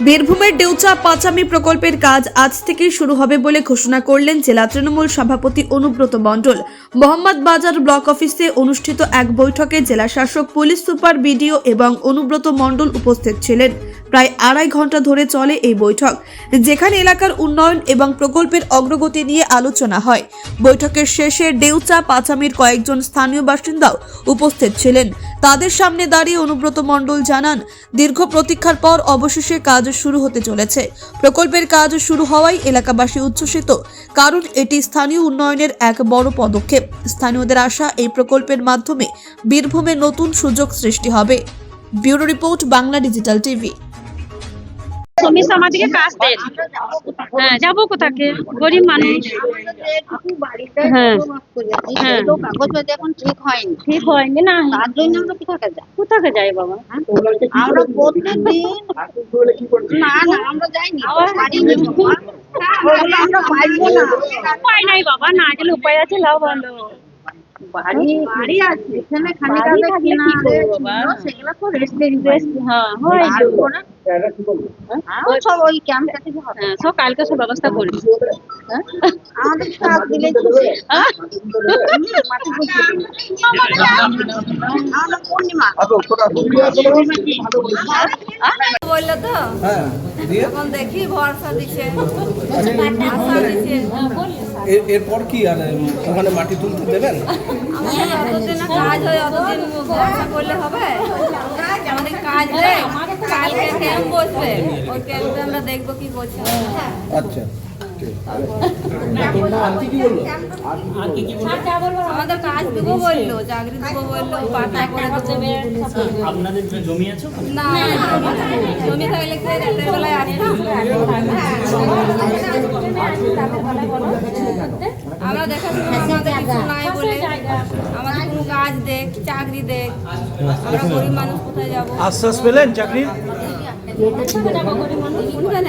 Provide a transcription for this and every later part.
বীরভূমের ডেউচা পাচামি প্রকল্পের কাজ আজ থেকে শুরু হবে বলে ঘোষণা করলেন জেলা তৃণমূল সভাপতি অনুব্রত মণ্ডল। মোহাম্মদ বাজার ব্লক অফিসে অনুষ্ঠিত এক বৈঠকে জেলা শাসক, পুলিশ সুপার, বিডিও এবং অনুব্রত মণ্ডল উপস্থিত ছিলেন। প্রায় আড়াই ঘণ্টা ধরে চলে এই বৈঠক, যেখানে এলাকার উন্নয়ন এবং প্রকল্পের অগ্রগতি নিয়ে আলোচনা হয়। বৈঠকের শেষে ডেউচা, পাচামির কয়েকজন স্থানীয় বাসিন্দাও উপস্থিত ছিলেন। তাদের সামনে দাঁড়িয়ে অনুব্রত মণ্ডল জানান, দীর্ঘ প্রতীক্ষার পর অবশেষে কাজ শুরু হতে চলেছে। প্রকল্পের কাজ শুরু হওয়ায় এলাকাবাসী উচ্ছ্বসিত, কারণ এটি স্থানীয় উন্নয়নের এক বড় পদক্ষেপ। স্থানীয়দের আশা এই প্রকল্পের মাধ্যমে বীরভূমে নতুন সুযোগ সৃষ্টি হবে। Bureau report, Bangla digital TV. Samir আমাদেরকে কাজ দেন হ্যাঁ যাব কোথাকে গরিব মানুষ হ্যাঁ। হ্যাঁ। ঠিক হয়নি ঠিক হয়নি না তার জন্য আমরা কোথাকে যাই কোথাকে যাই বাবা আমরা প্রত্যেকদিন না না আমরা যাইনি পারিনি বাবা। ওগুলো আমরা পারব না উপায় নাই বাবা না গেলে উপায় আছে লাভ ভালো বাড়ি বাড়ি আছে এখানে খালি বাড়ি কিনা কি করব আছে, বাবা? ছিল, সেগুলো তো রেস্ট হ্যাঁ হয় তো। আর সব ওই ক্যাম্পটা থেকে হবে। হ্যাঁ সব কালকে সব ব্যবস্থা করি হ্যাঁ? আমাদের কাজ দিলে খুশি হ্যাঁ? মাটি খুশি আমরা পূর্ণিমা বলল তো? হ্যাঁ এখন দেখি ভরসা এরপর কি আর ওখানে মাটি তুলতে দেবেন? আমাদের যতদিন না কাজ হয় অতদিন ভরসা করলে হবে। আমাদের কাজ কালকে ক্যাম্প বসবে। ওই ক্যাম্পে আমরা দেখব কি করছে আচ্ছা আমাদের কাজ দেবো বলল চাকরি দেবো বলল পাতা করে দেবো আপনাদের জমি আছে না জমি থাকলে রাতের বেলায় আমরা দেখাশোনা আমাদের কিছু নাই বলে। কাজ দেখ চাকরি দেখ। আমরা গরিব মানুষ কোথায় যাব? আশ্বাস পেলেন চাকরির?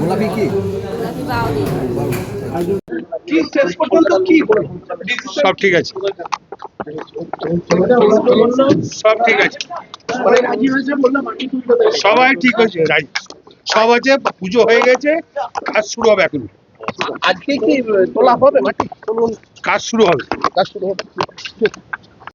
গোলাপি কি সব ঠিক আছে। সব ঠিক আছে। সবাই ঠিক হয়েছে রাজি সব আছে পুজো হয়ে গেছে কাজ শুরু হবে এখন। আজকে কি তোলা হবে মাটি কাজ শুরু হবে। কাজ শুরু হবে।